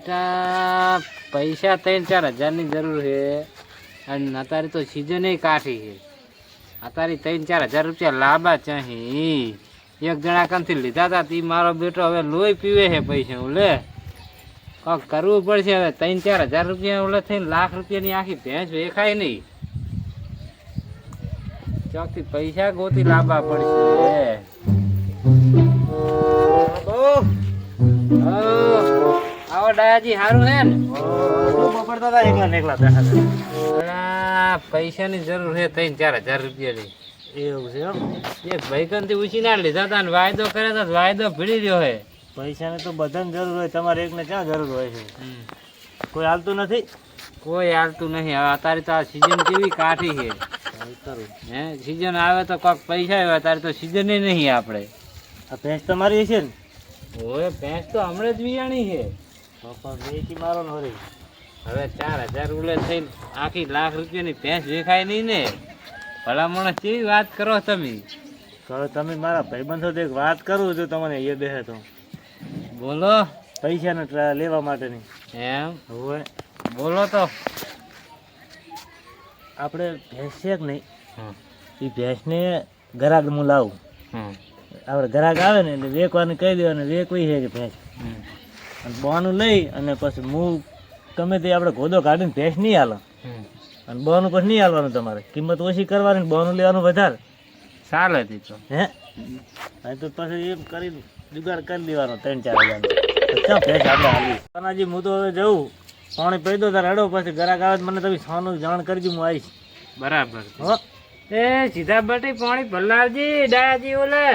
બેટા, પૈસા ત્રણ ચાર હજારની જરૂર છે. અને અત્યારે તો સિઝન કાઠી છે. અત્યારે ત્રણ ચાર હજાર રૂપિયા લાંબા ચાહી એક જણા કાનથી લીધા હતા તે મારો બેટો હવે લોહી પીવે છે પૈસા હું લે કરવું પડશે હવે, ત્રણ ચાર હજાર રૂપિયા ઓલે થઈને લાખ રૂપિયાની આખી ભેંસ વેખાય નહીં. ચોકથી પૈસા ગોતી લાંબા પડશે. ડાયાજી સારું હે ને? એકલા એકલા પૈસાની જરૂર છે ત્રણ ચાર હજાર રૂપિયાની. એવું છે એમ? એક ભાઈકંથી ઉછીના લીધા હતા ને વાયદો કરે તો વાયદો ભીડી રહ્યો હે. પૈસાની તો બધાને જરૂર હોય તમારે એકને ક્યાં જરૂર હોય છે? કોઈ હાલતું નથી? કોઈ હાલતું નહીં. હવે અત્યારે તો આ સિઝન કેવી કાઠી છે. હે સિઝન આવે તો કોઈક પૈસા આવે અત્યારે તો સિઝન નહીં આપણે. આ ભેંસ તમારી છે ને? ઓએ ભેંસ તો હમણાં જ વિયાણી છે. મારો ને હરી. હવે ચાર હજાર ઉલે થઈને આખી લાખ રૂપિયાની ભેંસ દેખાય નહીં ને. ભલામણ કેવી વાત કરો તમે? કરો તમે મારા ભાઈબંધો એક વાત કરું છું તમને એ બે તો. બોલો. પૈસાને લેવા માટેની. એમ? હોય બોલો તો. આપણે ભેંસ છે કે નહીં? એ ભેંસને ગરાગ હું લાવું આપણે ગરાગ આવે ને એટલે વેકવાનું કહી દેવાનું વેકવી છે કે ભેંસ. અને બહાનું લઈ અને પછી હું તમે તે આપણે ગોદો કાઢીને ભેંસ નહીં હાલો. અને બહાનું પછી નહીં હાલવાનું તમારે. કિંમત ઓછી કરવાની બહાનું લેવાનું વધારે. ચાલે હતી તો. હે? તો પછી એમ કરી જુગાડ કરી દેવાનો ત્રણ ચાર હજાર ક્યાં ભેંસ આપણે હાલી તાનાજી હું તો હવે જઉં. પાણી પી દો તારે હડો પછી ગરાક આવે મને તમે સોનું જાણ કરજો હું આવીશ. બરાબર. હો? એ સીધા બટી પાણી ભલાવજી ડાયાજી ઓલે.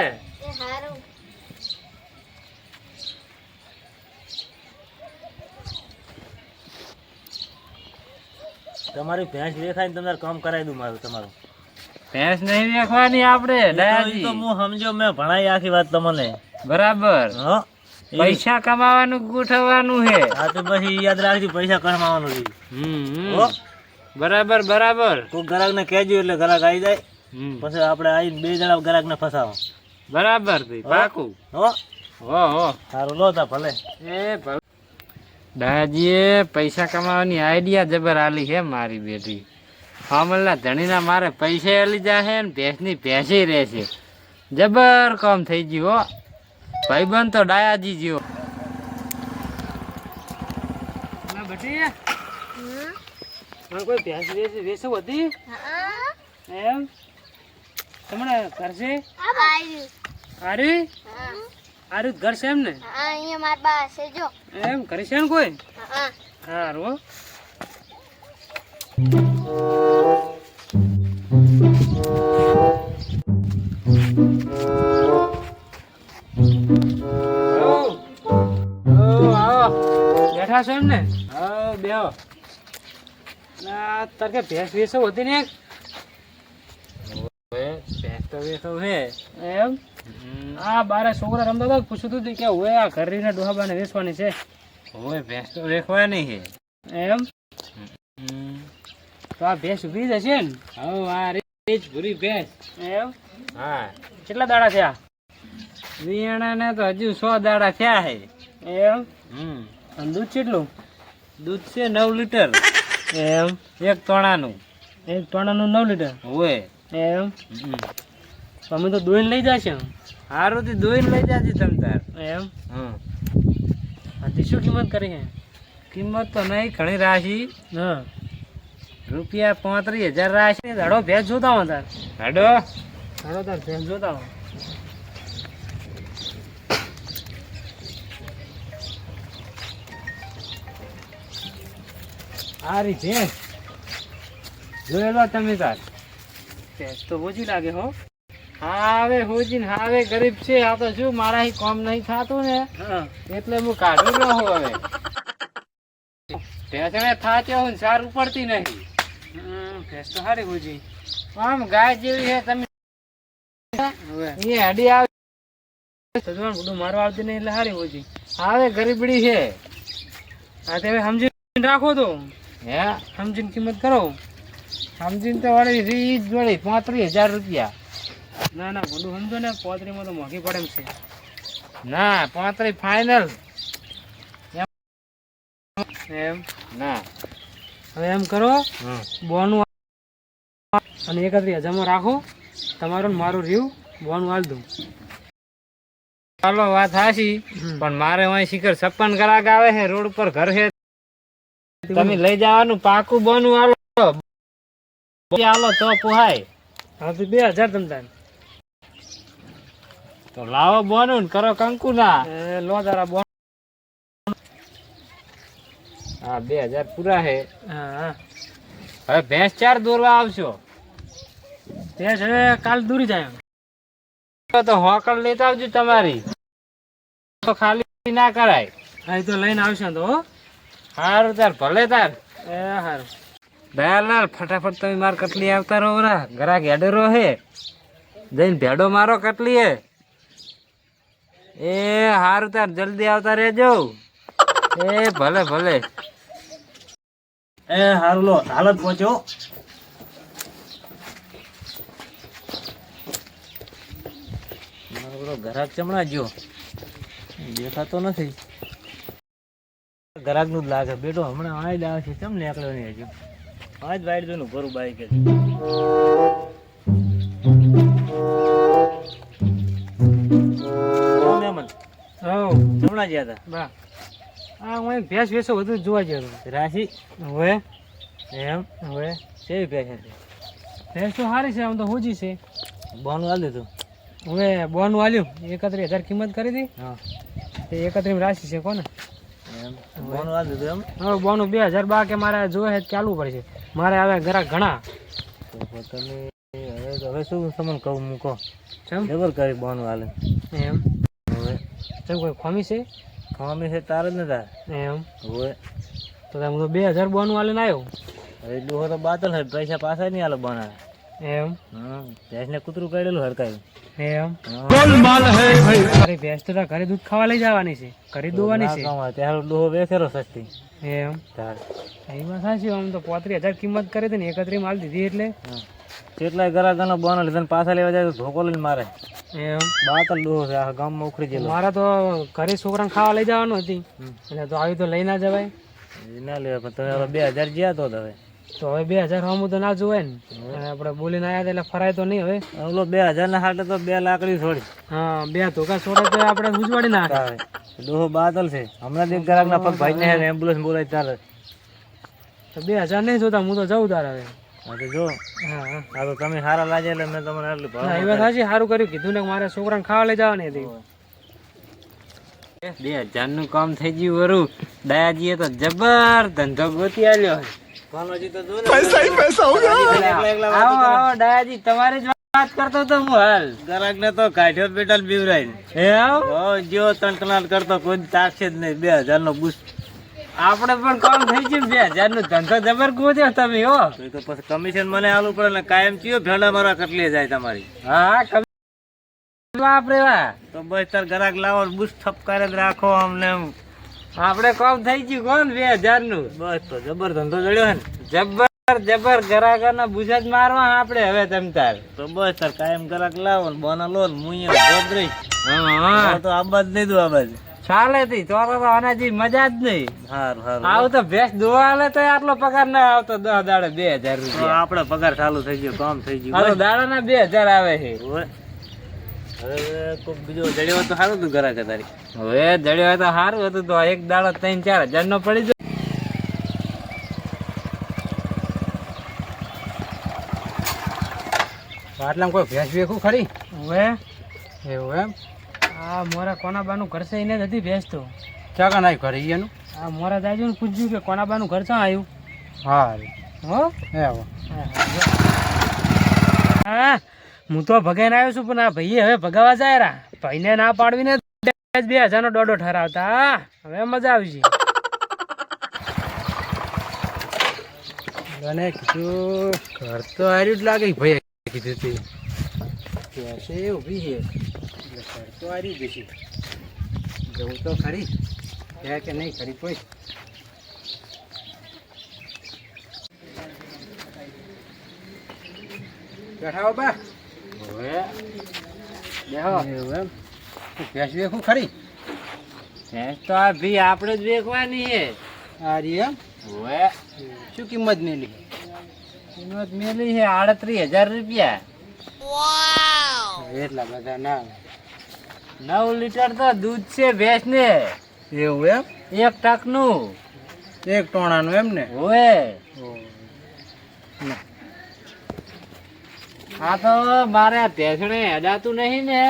તમારી ભેંસ દેખાય ને તમારે કામ કરાવી દઉં મારું તમારું. ભેંસ નહીં વેખવાની આપણે દયાજી તો હું સમજો મેં ભણાઈ આખી વાત તમને. બરાબર. હો પૈસા કમાવાનું ગોઠવવાનું હે? હા તો પછી યાદ રાખજો પૈસા કમાવાનું છે. હમ, બરાબર બરાબર. તું ગ્રાહકને કહેજો એટલે ગ્રાહક આવી જાય. પછી આપણે આવીને બે જણા ગ્રાહક ને ફસાવો. બરાબર ભાઈ પાકું. હો? હો હો. સારું લો તા ભલે. એ ભ- દાદાજીએ પૈસા કમાવાની આઈડિયા જબર આલી છે મારી બેટી. અમલના ધણીના મારે પૈસા આલી જશે ને ભેંસની ભેંસી રહેશે. જબર કામ થઈ ગયું હો. ભાઈબંધ તો ડાયાજી જીવો. કોઈ ભેંસ વેચે વેચો હતી? એમ? તમને કરશે? આરી આરી ઘર છે એમ ને અહીંયા મારા બા છે જો. એમ કરે છે ને કોઈ? હા. હો. આવો. બેઠા છો એમ ને હા બેહો. ના તાર કે ભેંસ વેસો હતી ને ભેંસ તો વેસો છે. એમ? આ બારે છોકરા રમતા હતા પૂછતું હતું કે હવે આ ઘરીને ડોહાબાને વેચવાની છે. હવે ભેંસ તો વેચવાની છે. એમ? તો આ ભેંસ ઊભી જશે ને? હવે આ રીત ભૂરી ભેંસ. એમ? હા. કેટલા દાડા થયા? વિયાણા તો હજુ સો દાડા થયા છે. એમ? હમ. અને દૂધ કેટલું? દૂધ છે નવ લીટર. એમ? એક તોણાનું. એક તોણાનું નવ લીટર? હોય. એમ? તમે તો દોઈને લઈ જશે હારું થી દોઈને લઈ જાજે તમ તાર. એમ? હમ આથી શું કિંમત કરી છે? કિંમત તો નહીં ઘણી રાશી. હા. રૂપિયા પાંત્રીસ હજાર રાશી. દાડો ભેજ જોતા હો તાર. હાડો. ધડો તાર ભેજ જોતા હો. આરી ભેંસ જોયેલો તમે તાર. ભેજ તો ઓછી લાગે હો. હાવે હોજીન હાવે ગરીબ છે આ તો શું મારા કોમ નહીં થતું ને? એટલે હું કાઢું હું હવે. ભેંસને થાચ્યો હું સાર સારું પડતી નહીં. ભેંસ તો સારી હોજી. આમ ગાય જેવી છે તમે એ હડી આવે. સજવાન બધું મારવા આવતી નહીં એટલે સારી હોજી. હવે ગરીબડી છે. આ તમે સમજી સમજીને રાખો તો. હે? સમજીને કિંમત કરો. સમજીને તો વળી રીત વળી પાંત્રીસ હજાર રૂપિયા. ના ના બધું સમજો ને પોતરીમાં તો મોંઘી પડે એમ છે. ના પોતરી ફાઇનલ એમ? ના. હવે એમ કરો બોનું અને એકત્રીસ હજારમાં રાખો તમારું ને મારું રીવ બોનું હાલ દઉં. ચાલો વાત હાશી પણ મારે અહીં શિખર છપ્પન કલાક આવે છે રોડ ઉપર ઘર છે. તમે લઈ જવાનું પાકું બનવું હાલો. હાલો તો પોહાય. હા તો બે હજાર તમ તાર તો લાવો બોનું ને કરો કંકુ ના એ લો તારા બોન. હા બે હજાર પૂરા છે હા હવે ભેંસ ચાર દોરવા આવશો. તે છે કાલ દૂરી જાય. તો હોકળ લેતા આવજો તમારી. તો ખાલી ના કરાય. હા તો લઈને આવશે તો હો. સારું તાર ભલે તાર. એ સારું દયાલાલ ફટાફટ તમે માર કટલી આવતા રહો રા ઘરાક હેડરો હે. જઈને ભેડો મારો કટલી હે એ હારું તાર, જલ્દી આવતા રહેજો. એ ભલે ભલે. એ હારું લો હાલત બધો ઘરાક ચમણા ગયો. દેખાતો નથી. ઘરાકનું જ લાગે. બેટો હમણાં આજ આવે છે ચમ નીકળ્યો નહીં હજુ? આજ વાઈટ જોઈને ભરું બાઈક હો ચમણા ગયા હતા. બા. આ હું ભેંસ વેસો બધું જોવા ગયો રાશિ? હવે? એમ? હવે? કેવી ભેંસ હતી? ભેંસ તો સારી છે આમ તો હોજી છે. બોનું હાલ દીધું? હવે બોનું વાલ્યું. એકત્રીસ હજાર કિંમત કરી હતી હા. તે એકત્રીસ રાશિ છે કોને? એમ? બોનું હાલ દીધું એમ? હવે બોનું બે હજાર બા કે મારે જોવે ચાલવું પડશે. મારે આવે ઘરા ઘણા. તો તમે હવે હવે શું તમને કહું મૂકો જબર કરી બોનું હાલે એમ? હવે ચમ કોઈ ખોમી છે? ખામી છે તાર જ નતા એમ. હોય. તો હું તો બે હજાર બોનું હાલે આવ્યો હવે ડોહો તો બાતલ છે પૈસા પાછા નહીં હાલે બોના એમ. હમ ભેંસને કૂતરું કરેલું હડકાયું એમ. અરે ભેંસ તો તાર ઘરે દૂધ ખાવા લઈ જવાની છે ઘરે દોવાની છે. ત્યારે ડોહો વેચેલો સસ્તી. એમ. તાર. એમાં સાચી આમ તો પોત્રીસ હજાર કિંમત કરી હતી ને એકત્રી માલ દીધી એટલે. હા. કેટલાય ગરાકાનો બોનો લીધો પાછા લેવા જાય તો ધોકો લઈને મારે. એમ? બાતલ ડોહો છે આ ગામમાં ઉખડી ગયેલો. મારા તો ઘરે છોકરાને ખાવા લઈ જવાનું હતી. એટલે તો આવી તો લઈ ના જવાય. એ ના લેવા પણ તમે હવે બે હજાર ગયા તો હવે. તો હવે બે હજાર હમું તો ના જોવાય ને. આપડે આપણે બોલીને આવ્યા એટલે ફરાય તો નહીં હવે. ઓલો બે હજાર ના હાટે તો બે લાકડી છોડી. હા બે ધોકા છોડે તો આપણે ઉજવાડી ના આવે ડોહો બાતલ છે. હમણાં એક ના પગ ભાઈ ને એમ્બ્યુલન્સ બોલાય તારે. તો બે હજાર નહીં જોતા હું તો જઉં તાર હવે. જો હા હા હા તો તમે સારા લાગે એટલે મેં તમને આટલું ભાવ એ વાત સાચી સારું કર્યું. કીધું ને કે છોકરાને ખાવા લઈ જવાની હતી બે હજારનું કામ થઈ ગયું વરું. દયાજીએ તો જબર ધંધો ગોતી આલ્યો. દયાજી તમારી જ વાત કરતો તો હું હાલ. ગરાક ને તો કાઢ્યો બેટા બીવરાઈ હે જો તણકલાટ કરતો કોઈ તાકશે જ નહીં. બે હજાર નો બુસ્ટ. આપણે પણ કામ થઈ ગયું બે. હજારનું ધંધો જબર ગોત્યો તમે હો. તો પછી કમિશન મને આલું પડે ને કાયમ ચિયો ભેડા મારા કટલી જાય તમારી. હા આપણે વા તો બસ તાર ગ્રાહક લાવો બુસ્ટ ઠપકારે રાખો અમને આપણે કામ થઈ ગયું કોણ બે હજારનું બસ તો જબર ધંધો જડ્યો ને. જબર જબર ગ્રાહક ના બુજા જ મારવા આપણે હવે તમ તાર. તો બસ તાર કાયમ ગરાક લાવો ને બોના લો ને મુઈએ ગોદરી. હા તો આબાદ નહીં દઉં આબાદ. ચાલે તી તો તો આનાજી મજા જ નહીં. સારું સારું આવું તો ભેંસ દોવા આલે તો આટલો પગાર ના આવતો દસ દાડે બે હજાર રૂપિયા. આપણે પગાર ચાલુ થઈ ગયો કામ થઈ ગયું. દાડા ના બે હજાર આવે છે. હવે કોક બીજો જડ્યો તો સારું હતું ઘરા તારી? હવે જડ્યો તો સારું હતું તો એક દાડો ત્રણ ચાર હજાર નો પડી જાય. આટલામાં કોઈ ભેંસ વેખું ખરી? હવે? એવું એમ? આ મોરા કોનાબાનું ઘર છે એને નથી બેસતો ક્યાં કાન આવ્યું ઘરે એનું આ મોરા દાજુ ને પૂછ્યું કે કોનાબાનું ઘર ક્યાં આવ્યું હા? હો હે હા હું તો ભગાઈને આવ્યો છું પણ આ ભાઈએ હવે ભગાવા જાય રા. ભાઈને ના પાડવીને બે હજારનો દોડો ઠરાવતા. હવે મજા આવશે મને કીધું ઘર તો હાર્યું જ લાગે ભાઈ કીધું તે. ઊભી છે. એટલે ઘર તો જશે જવું તો ખરી છે કે નહીં ખરી કોઈ બેઠા બા હવે બેહો એમ ભેંસ દેખું ખરી ભેંસ તો આ ભી આપણે જ વેચવાની છે રહી એમ હવે શું કિંમત મેલી કિંમત મેલી છે આડત્રીસ હજાર રૂપિયા એટલા બધા ના નવ લીટર તો દૂધ છે ભેંસ ને એવું એમ? એક ટકનું. એક ટોણાનું એમ ને? હોય આ તો મારે ભેંસણે હેડાતું નહીં ને.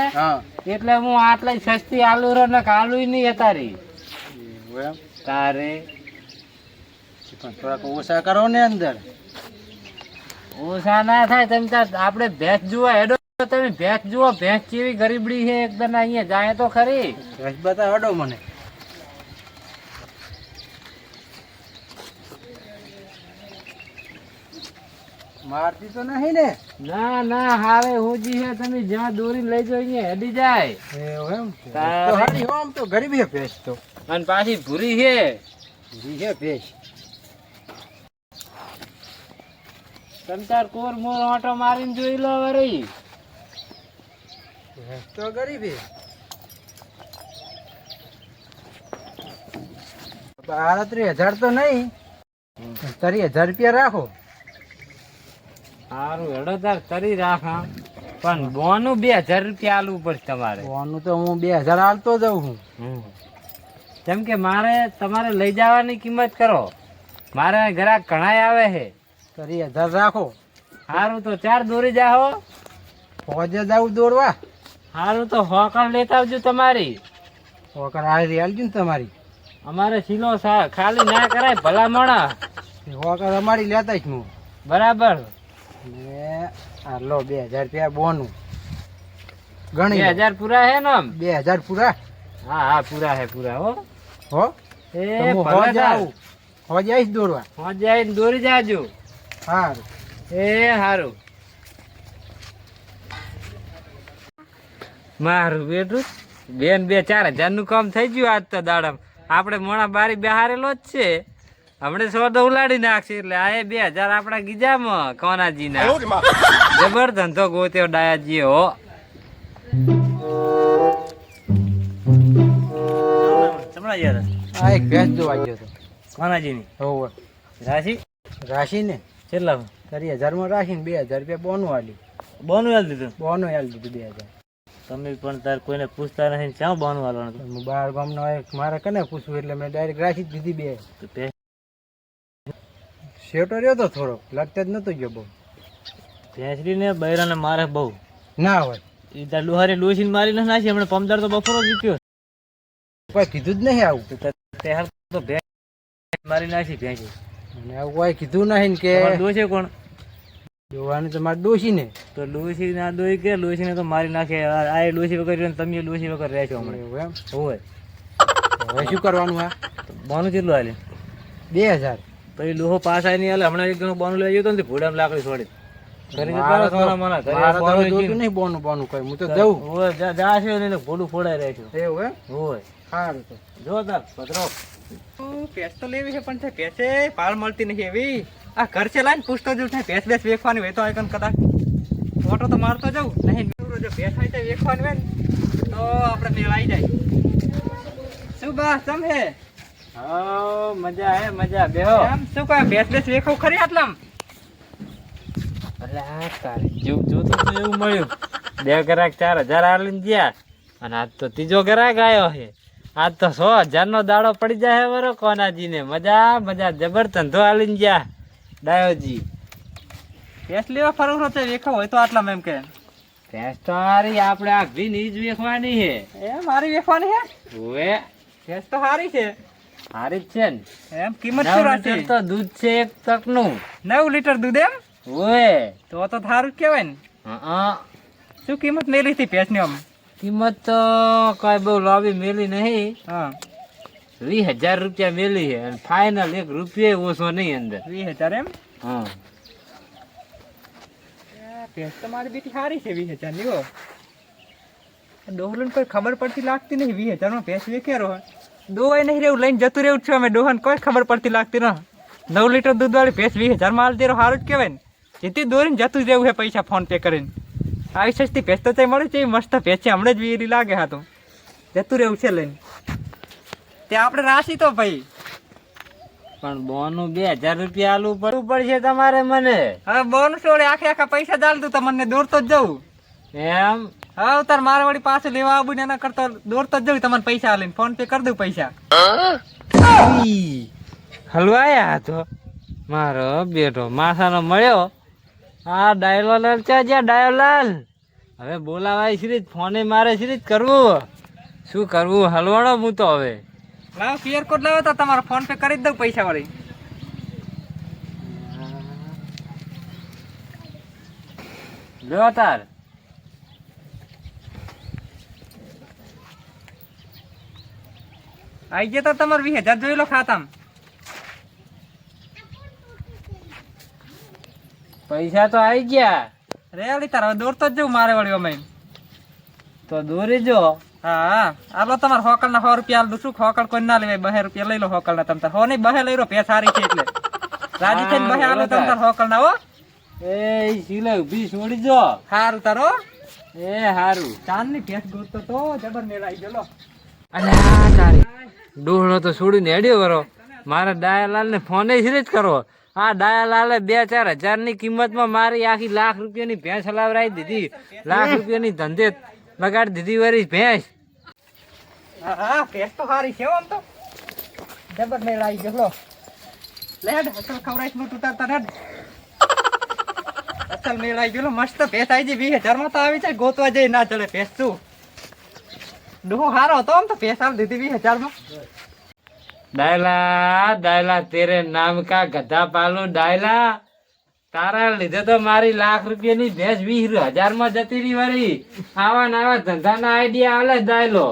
એટલે હું આટલી સસ્તી આલુ રો ને આલુ નહીં અતારી તારે. પણ થોડાક ઓછા કરો ને અંદર. ઓછા ના થાય તમે આપણે ભેંસ જોવા હેડો. તમે ભેંસ જુઓ ભેંસ કેવી ગરીબડી છે એકદમ અહીંયા જાય તો ખરી. ભેંસ બતાવડો મને. મારતી તો નહીં ને? ના ના હારે હોજી છે તમે જ્યાં દોરી લઈ જાઓ અહીંયા હેડી જાય. એમ તો હારી હો તો ગરીબી હે ભેંસ તો. અને પાછી ભૂરી છે. ભૂરી છે ભેંસ. તમે તાર કોર મોર ઓટો મારીને જોઈ લો વરી. તો ગરીબી આડત્રીસ હજાર તો નહીં તરી હજાર રૂપિયા રાખો. સારું હડોદાર તરી રાખા. પણ બોનું બે હજાર રૂપિયા આલવું પડશે તમારે. બોનું તો હું બે હજાર આલતો જઉં છું. હમ. કેમ કે મારે તમારે લઈ જવાની કિંમત કરો. મારે ગ્રાહક ઘણાય આવે છે. તરી હજાર રાખો. સારું તો ચાર દોરી જાઓ. ફોજે જાવ દોડવા સારું તો હોકર લેતા આવજો તમારી. વગર આવી આવજો ને તમારી. અમારે સા- ખાલી ના કરાય ભલા મણા વગર અમારી લેતા જ હું બરાબર. આ બે હજાર રૂપિયા બોનું. ગણી બે હજાર પૂરા હે ને બે હજાર પૂરા? હા હા પૂરા હે પૂરા હો. હો? એ હો જાય દોરવા. હો જાય દોરી જાજો. હારું. એ સારું મારું બેટું? બેન બે ચાર હજારનું કામ થઈ ગયું આજ તો દાડમ. આપણે મોણા બારી બેહારેલો જ છે. હમણે સોદો ઉલાડી નાખશે એટલે આ બે હજાર આપણા ગીજામાં કોનાજી ના જબર ધંધો ગોત્યો ડાયાજી હો. આ એક ભેંસ જોવા ગયો હતો. કોનાજીની. હોવે રાશી રાશી? ને કેટલા તરી હજારમાં રાખીને બે હજાર રૂપિયા બોનું આલ્યું. બોનું યાદ દીધું. બોનું આલી દીધું બે હજાર. તમે પણ તાર કોઈને પૂછતા નથી ક્યાં બાનું હાલવાનું હું બહાર ગામનો એક મારે કને પૂછવું એટલે મેં ડાયરેક્ટ રાખી જ દીધી બે. શેટો રહ્યો તો થોડો લગતા જ નતો ગયો બહુ. ભેંસડી ને બૈરાને મારે બહુ. ના હોય. એ તાર લુહારી લુસીને મારી નથી નાખી હમણાં પમદાર તો બફરો જીત્યો કોઈ કીધું જ નહીં આવું. તે તો ભેંસ મારી નાખી ભેંસી. અને આવું કોઈ કીધું નહીં કે દોષે કોણ? જોવાનું તમારે ડોશી ને તો ડોસી ના ડોઈ કે? ડોસીને તો મારી નાખે. આ ડોસી વગર રહ્યો ને તમે ડોસી વગર રહેશો હમણાં. એવું એમ? હોય. હવે શું કરવાનું આ? બોનું કેટલું હાલે બે હજાર. તો એ લોહો પાસ આવી નહીં હાલે હમણાં એક જણો બોનું લઈ ગયો તો ને ભૂડામાં લાકડી છોડી. જતા તો- સોના મોના. ઘરે મારે તો બોનું હવે જોતું ગયું. નહીં બોનું બોનું કઈ. હું તો જઉં. હોય, જા- નહીં તો ભૂડું ફોડાઈ રહેશું હોય. સારું જો તાર પધરો તો લેવી છે પણ પેસે પાલ મળતી નથી એવી. આ ઘર છે લાઈને પૂછતો જ થાય ભેંસ ભેંસ વેખવાની હોય તો આઈકન કદાચ. ફોટો તો મારતો જાઉં નહીં જો ભેંસ હોય તો વેખવાની હોય ને તો આપણે મેળ આવી જાય. શું બા ચમ હે? મજા હે મજા બેહો. આમ શું કહે ભેંસ ભેંસ વેખો ખરી આટલામ? અરે તારે જેવું જોતું હતું એવું મળ્યું. બે ગ્રાહક ચાર હજાર આલીને ગયા અને આજ તો ત્રીજો ગ્રાહક આવ્યો છે આજ તો સો હજારનો દાડો પડી જાય હે બરો કોનાજી મજા મજા જબર ધંધો આલીને ગયા. ડાયોજી ભેંસ લેવા ફરવું હોય તો વેખો હોય તો આટલા એમ કે. ભેંસ તો હારી આપણે આ નીજ વેખવાની છે. એ મારી વેખવાની હે ઓએ ભેંસ તો સારી છે. હારી જ છે ને. એમ કિંમત શું રાખી? તો દૂધ છે એક તકનું. નવ લીટર દૂધ એમ? ઓએ તો તો સારું કેવાય કહેવાય ને. હા શું કિંમત મેલી હતી ભેંસની આમ? કિંમત તો કઈ બહુ લોબી મેલી નહીં. હા. વીસ હજાર રૂપિયા મેલી છે અને ફાઇનલ એક રૂપિયા ઓછો નહીં અંદર. વીસ હજાર એમ? હા. ભેંસ તો મારી બેટી સારી છે વીસ હજારની ડોહલન કોઈ ખબર પડતી લાગતી નહીં વીસ હજારમાં ભેંસ વેકેરો ડોહાય નહીં રહેવું લઈને જતું રહેવું છું અમે ડોહન કોઈ ખબર પડતી લાગતી ન. નવ લીટર દૂધવાળી ભેંસ વીસ હજારમાં હાલ દેરો સારું જ કહેવાય ને. જેથી દોરીને જતું જ રહેવું છે પૈસા ફોન પે કરીને. આવી સસ્તી ભેંસ તો ત્યાં મળે છે મસ્ત ભેંસ છે હમણાં જ વીરી લાગે હા તો જતું રહેવું છે લઈને. તે આપણે રાશી તો ભાઈ. પણ બોનું બે હજાર રૂપિયા આલું પડવું પડશે તમારે મને. હવે બોન છોડે આખે આખા પૈસા ચાલતું તમને દોરતો જ જવું એમ? હા તાર મારે વળી પાછું લેવા આવું ને એના કરતો દોરતો જ જવું તમને પૈસા આલીને. ફોન પે કરી દઉં પૈસા. હલવાયા હતો. મારો બેટો માથાનો મળ્યો. આ ડાયલોલાલ છે જ્યાં ડાયોલાલ હવે બોલાવાય શ્રી ફોને મારે શ્રી કરવું. શું કરવું? હલવાડો હું તો હવે. લાવો ક્યુઆર કોડ લાવો તો તમારો ફોન પે કરી દઉં પૈસા વાળી લ્યો તાર આઈ ગયા તો તમારે વીસ હજાર જોઈ લો ખાતામાં. પૈસા તો આવી ગયા. રે તારા દોરતો જ જવું મારે વળી અમે તો દોરી જો. હા આલો તમાર હોકલ ના સો રૂપિયા આલ હોકલ કોઈ ના લેવાય બહે રૂપિયા લઈ લો હોકલ ના તમતાર હો નહીં બહે લઈ રો પે સારી છે એટલે. રાજી થઈને બહે આલો તમતાર હોકલ ના હો. એ સિલે ઊભી છોડી જો હારું તારો એ હારું. ચાંદની ભેંસ ગોતતો તો જબર મેળાઈ ગયો લો. અલ્યા તારી ડોહણો તો છોડીને હેડ્યો કરો મારે ડાયાલાલ ને ફોને જ કરો આ ડાયાલાલે બે ચાર હજારની કિંમતમાં મારી આખી લાખ રૂપિયાની ભેંસ હલાવરાઈ દીધી. લાખ રૂપિયાની ધંધે લગાડી દીધી વરી ભેંસ. હા હા ભેંસ તો સારી છે આમ તો. જબર મેળાઈ ગયો લો લે હેડ અસલ ખવરાઈશનું તું તને અસલ મેળ મેળાઈ ગયો મસ્ત ભેંસ આવી જઈ વીસ હજારમાં તો આવી જાય ગોતવા જઈ ના ચડે ભેંસ તું. ડોહો હારો હતો આમ તો ભેંસ આમ દીધી વીસ હજારમાં. ડાયલા ડાયલા તેરે નામ કા ગધા પાલું ડાયલા તારા લીધે તો મારી લાખ રૂપિયાની ભેંસ વીસ હજારમાં જતી રહી વળી. આવા ને આવા ધંધાના આઈડિયા આલે દાયલો.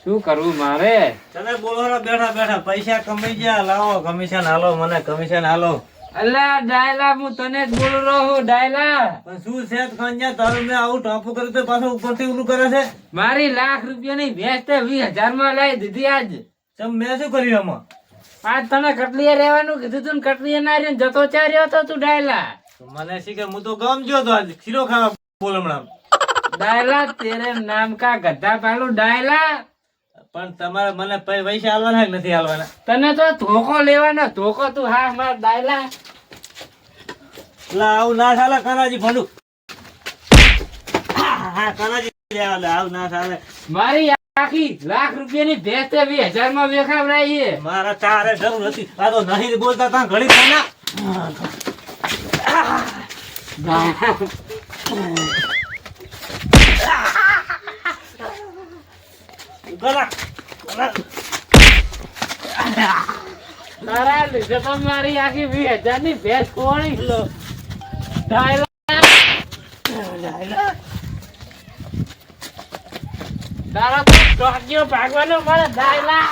શું કરવું મારે? તમે બોલો બેઠા બેઠા પૈસા કમાઈ ગયા લાવો કમિશન હાલો મને કમિશન હાલો. અલ્યા ડાયલા હું તને જ બોલું રહું ડાયલા પણ શું છે ખંજા તારું મેં આવું ટોપું કર્યું તો પાછું ઉપરથી ઓલું કરે છે? મારી લાખ રૂપિયાની ભેંસ તે વીસ હજારમાં લાવી દીધી આજ. મેં શું કર્યું આમાં? આજ તને કટલીએ રહેવાનું કીધું તું કટલીએ ના રહ્યો જતો ચા રહ્યો તો તું ડાયલા. મને શી કે હું તો ગમ ગયો તો આજ શીરો ખાવા બોલ હમણાં. ડાયલા તેરે નામ કા ગધા પાલું ડાયલા. પણ તમારે મને પૈસા આલવાના કે નથી આલવાના? તને તો ધોકો લેવાનો ધોકો તું હા માર ડાયલા. લા આવું ના ચાલે કાનાજી ભંડુ. હા કાનાજી આવું ના ચાલે મારી આખી લાખ રૂપિયાની ભેંસ તે વીસ હજારમાં વેખાવડાઈ છે. મારા તારે જરૂર નથી આ તો નહીં બોલતા તાં ઘડી મારી આખી વીસ હજારની ભેંસ કોણી ડાયલા તારા તો ટોકિયો ભાગવાનો મળે ડાયલા